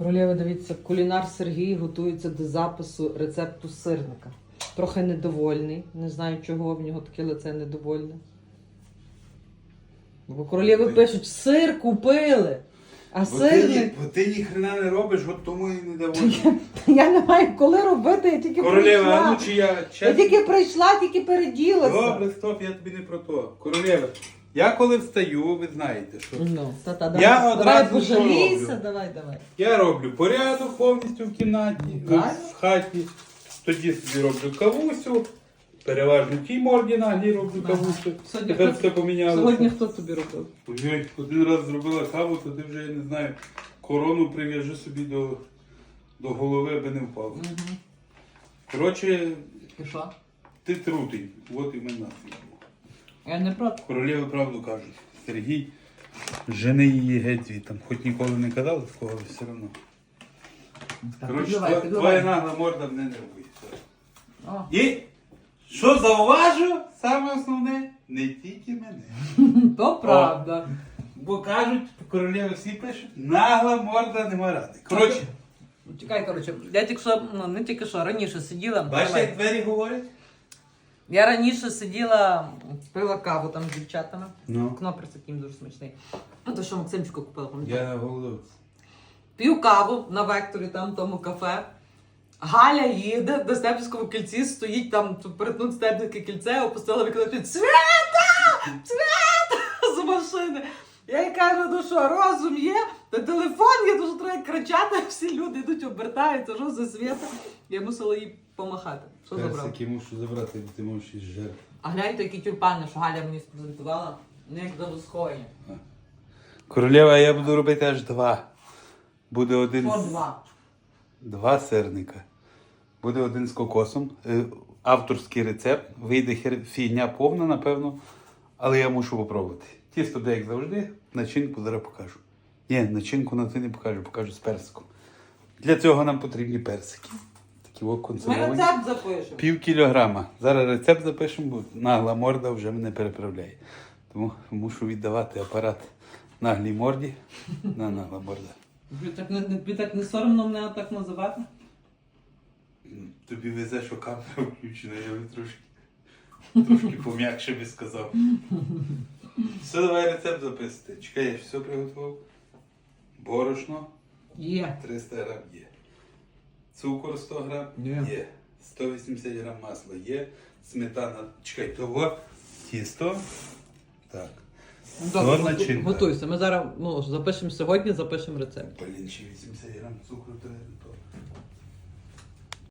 Королева, дивіться, кулінар Сергій готується до запису рецепту сирника. Трохи недовольний. Не знаю, чого в нього таке лице недовольне. Бо королеви пишуть, сир купили. А Бо ти, ні- сирник. бо ти ніхрена не робиш, от тому і не доводиш. Я не маю коли робити, я тільки Королева, а прийшла. ну чи я Я чесно. тільки прийшла, тільки переділася. Добре, стоп, я тобі не про то. Королева, я коли встаю, ви знаєте, що Ну, та-та, давай, Я давай одразу пожалійся, роблю? давай, давай. я роблю порядок повністю в кімнаті, Ну, в хаті. Тоді собі роблю кавусю. Переважно тій морді наглій роблю Ага. кавусю. Сьогодні Тепер хто- все помінялося. Сьогодні хто тобі робив? Ой, один раз зробила каву, то ти вже, я не знаю, корону прив'яжи собі до, до голови, аби не впав. Коротше, І що? ти трутий, от і мене. Я не проти. Королеви правду кажуть. Сергій, жени її геть звідти. Хоч ніколи не казали такого, але все одно. Коротше, підливай, тва- підливай. твоя нагла морда мене нервує. О. І що зауважу, саме основне, не тільки мене. То правда. Бо кажуть, королеви всі пишуть, нагла морда нема ради. Коротше, Чекай, коротше, я тільки що, ну не тільки що, раніше сиділа. бачите, як двері говорять? Я раніше сиділа, пила каву там з дівчатами. Ну. Кнопер таким дуже смачний. А то, що Максимчику купила, пам'ятаєш? Я голодовець. П'ю каву на векторі, там тому кафе. Галя їде, до Степського кільці стоїть там, перетнуть Степівське кільце, опустила вікно, Свята! Свята! з машини. Я їй кажу, ну що, розум є, та телефон є, дуже треба кричати, всі люди йдуть, обертаються, що за свята. Я мусила їй помахати. Що забрав? Персики мушу забрати, бо ти можеш із жертв. А гляньте, які тюльпани, що Галя мені спрезентувала. Вони як завосховані. Королева, я буду робити аж два. Буде один По з- два. два сирника. Буде один з кокосом. Е, Авторський рецепт. Вийде хер... фігня повна, напевно. Але я мушу попробувати. Тісто, де як завжди, начинку зараз покажу. Ні, начинку на ти не покажу, покажу з персиком. Для цього нам потрібні персики. Такі о Ми рецепт запишемо. Пів кілограма. Зараз рецепт запишемо, бо нагла морда вже мене переправляє. Тому мушу віддавати апарат наглій морді на нагла морда. Тобі так не, тобі так не соромно мене так називати? Тобі везе, що камера включена, я би трошки, трошки пом'якше би сказав. Все, давай рецепт записати. Чекай, я все приготував. Борошно Є. 300 грам є. Цукор 100 грам Є. 180 грам масла є. Сметана. Чекай, того тісто. Так. Добре, Чорна готу- готуйся. Ми зараз ну, запишемо сьогодні, запишемо рецепт. Блін, ще 80 грам цукру то.